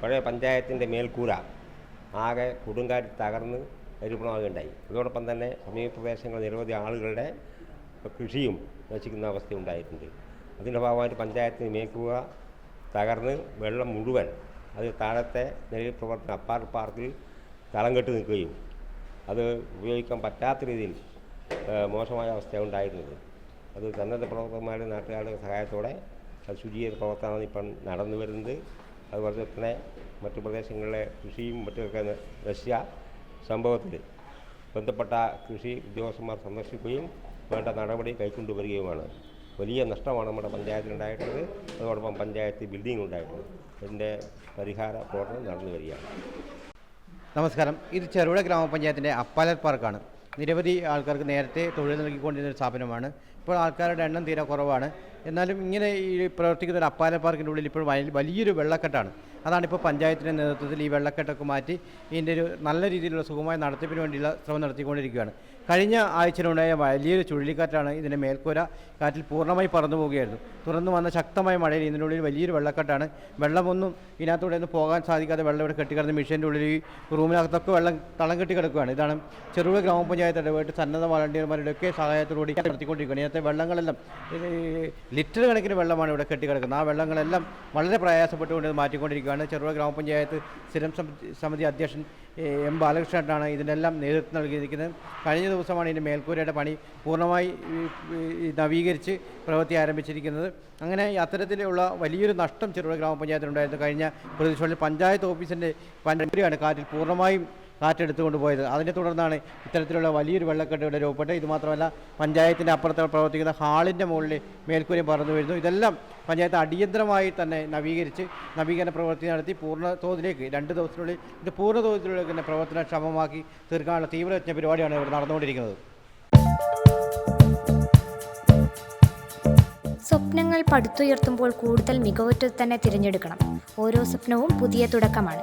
പഴയ പഞ്ചായത്തിന്റെ മേൽക്കൂര ആകെ കൊടുങ്കാറ്റ് തകർന്ന് തരിപ്പണമാകുകയുണ്ടായി അതോടൊപ്പം തന്നെ സമീപ പ്രദേശങ്ങളിൽ നിരവധി ആളുകളുടെ കൃഷിയും നശിക്കുന്ന അവസ്ഥ ഉണ്ടായിട്ടുണ്ട്. അതിന്റെ ഭാഗമായിട്ട് പഞ്ചായത്തിന് മേൽക്കൂര തകർന്ന് വെള്ളം മുഴുവൻ അത് താഴത്തെ നിലയിൽ പ്രവർത്തന അപ്പാർ പാർക്കിൽ തളം കെട്ടി നിൽക്കുകയും അത് ഉപയോഗിക്കാൻ പറ്റാത്ത രീതിയിൽ മോശമായ അവസ്ഥ ഉണ്ടായിരുന്നത്. അത് സന്നദ്ധ പ്രവർത്തകന്മാരുടെ നാട്ടുകാരുടെ സഹായത്തോടെ ശുചീകരണ പ്രവർത്തനമാണ് ഇപ്പം നടന്നു വരുന്നത്. അതുപോലെ തന്നെ മറ്റു പ്രദേശങ്ങളിലെ കൃഷിയും മറ്റുമൊക്കെ നശിച്ച സംഭവത്തിൽ ബന്ധപ്പെട്ട കൃഷി ഉദ്യോഗസ്ഥന്മാർ സന്ദർശിക്കുകയും വേണ്ട നടപടി കൈക്കൊണ്ടുവരികയുമാണ്. വലിയ നഷ്ടമാണ് നമ്മുടെ പഞ്ചായത്തിനുണ്ടായിട്ടുള്ളത് അതോടൊപ്പം പഞ്ചായത്ത് ബിൽഡിംഗ് ഉണ്ടായിട്ടുള്ളത് ഇതിന്റെ പരിഹാര പ്രവർത്തനം നടന്നു വരികയാണ്. നമസ്കാരം. ഇത് ചെറുപുഴ ഗ്രാമപഞ്ചായത്തിന്റെ അപ്പാലർ പാർക്കാണ്. നിരവധി ആൾക്കാർക്ക് നേരത്തെ തൊഴിൽ നൽകിക്കൊണ്ടിരുന്ന ഒരു സ്ഥാപനമാണ്. ഇപ്പോൾ ആൾക്കാരുടെ എണ്ണം തീരെ കുറവാണ്. എന്നാലും ഇങ്ങനെ ഈ പ്രവർത്തിക്കുന്ന ഒരു അപ്പാല പാർക്കിന്റെ ഉള്ളിൽ ഇപ്പോൾ വലി- വലിയൊരു വെള്ളക്കെട്ടാണ്. അതാണ് ഇപ്പോൾ പഞ്ചായത്തിന്റെ നേതൃത്വത്തിൽ ഈ വെള്ളക്കെട്ടൊക്കെ മാറ്റി ഇതിന്റെ ഒരു നല്ല രീതിയിലുള്ള സുഖമായ നടത്തിപ്പിന് വേണ്ടിയുള്ള ശ്രമം നടത്തിക്കൊണ്ടിരിക്കുകയാണ്. കഴിഞ്ഞ ആഴ്ചയിലുണ്ടായ വലിയൊരു ചുഴലിക്കാറ്റാണ് ഇതിന്റെ മേൽക്കൂര കാറ്റിൽ പൂർണമായി പറന്നു പോവുകയായിരുന്നു തുറന്നു വന്ന ശക്തമായ മഴയിൽ ഇതിനുള്ളിൽ വലിയൊരു വെള്ളക്കെട്ടാണ്. വെള്ളമൊന്നും ഇതിനകത്തൂടെ ഒന്നും പോകാൻ സാധിക്കാതെ വെള്ളം ഇവിടെ കെട്ടിക്കിടന്ന് മിഷീന്റെ ഉള്ളിൽ ഈ റൂമിനകത്തൊക്കെ വെള്ളം തളം കെട്ടി കിടക്കുകയാണ് ഇതാണ് ചെറുപുഴ ഗ്രാമപഞ്ചായത്ത് ഇടപെട്ട് സന്നദ്ധ വളണ്ടിയർമാരുടെ ഒക്കെ സഹായത്തോടുകൂടി നടത്തിക്കൊണ്ടിരിക്കുകയാണ്. ഇതിനകത്തെ വെള്ളങ്ങളെല്ലാം ലിറ്റർ കണക്കിന് വെള്ളമാണ് ഇവിടെ കെട്ടിക്കിടക്കുന്നത്. ആ വെള്ളങ്ങളെല്ലാം വളരെ പ്രയാസപ്പെട്ടുകൊണ്ട് മാറ്റിക്കൊണ്ടിരിക്കുകയാണ്. ചെറുപുഴ ഗ്രാമപഞ്ചായത്ത് സ്ഥിരം സമിതി- അധ്യക്ഷൻ എ, ബാലകൃഷ്ണനാണ് ഇതിനെല്ലാം നേതൃത്വം നൽകിയിരിക്കുന്നത്. കഴിഞ്ഞ ദിവസമാണ് ഇതിന്റെ മേൽക്കൂരയുടെ പണി പൂർണമായി നവീകരിച്ച് പ്രവൃത്തി ആരംഭിച്ചിരിക്കുന്നത്. അങ്ങനെ അത്തരത്തിലുള്ള വലിയൊരു നഷ്ടം ചെറുപുഴ ഗ്രാമപഞ്ചായത്തിനുണ്ടായിരുന്നു. കഴിഞ്ഞ പ്രതിഷേധത്തിൽ പഞ്ചായത്ത് ഓഫീസിന്റെ പഞ്ചായത്തിലാണ് കാറ്റിൽ പൂർണമായും കാറ്റെടുത്തുകൊണ്ട് പോയത്. അതിനെ തുടർന്നാണ് ഇത്തരത്തിലുള്ള വലിയൊരു വെള്ളക്കെട്ട് ഇവിടെ രൂപപ്പെട്ടത് ഇതുമാത്രമല്ല പഞ്ചായത്തിന്റെ അപ്പുറത്ത് പ്രവർത്തിക്കുന്ന ഹാളിന്റെ മുകളിൽ മേൽക്കൂരി പറന്നു വരുന്നു. ഇതെല്ലാം പഞ്ചായത്ത് അടിയന്തരമായി തന്നെ നവീകരിച്ച് നവീകരണ പ്രവൃത്തി നടത്തി പൂർണ തോതിലേക്ക് രണ്ട് ദിവസത്തിനുള്ളിൽ ഇത് പൂർണ തോതിലേക്ക് തന്നെ പ്രവർത്തനക്ഷമമാക്കി തീർക്കാനുള്ള തീവ്രയജ്ഞ പരിപാടിയാണ് ഇവിടെ നടന്നുകൊണ്ടിരിക്കുന്നത്. സ്വപ്നങ്ങൾ പടുത്തുയർത്തുമ്പോൾ കൂടുതൽ മികവുറ്റത് തന്നെ തിരഞ്ഞെടുക്കണം. ഓരോ സ്വപ്നവും പുതിയ തുടക്കമാണ്.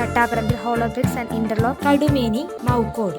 Thattaparambil hollow bricks and interlock Kadumeni Moukkode.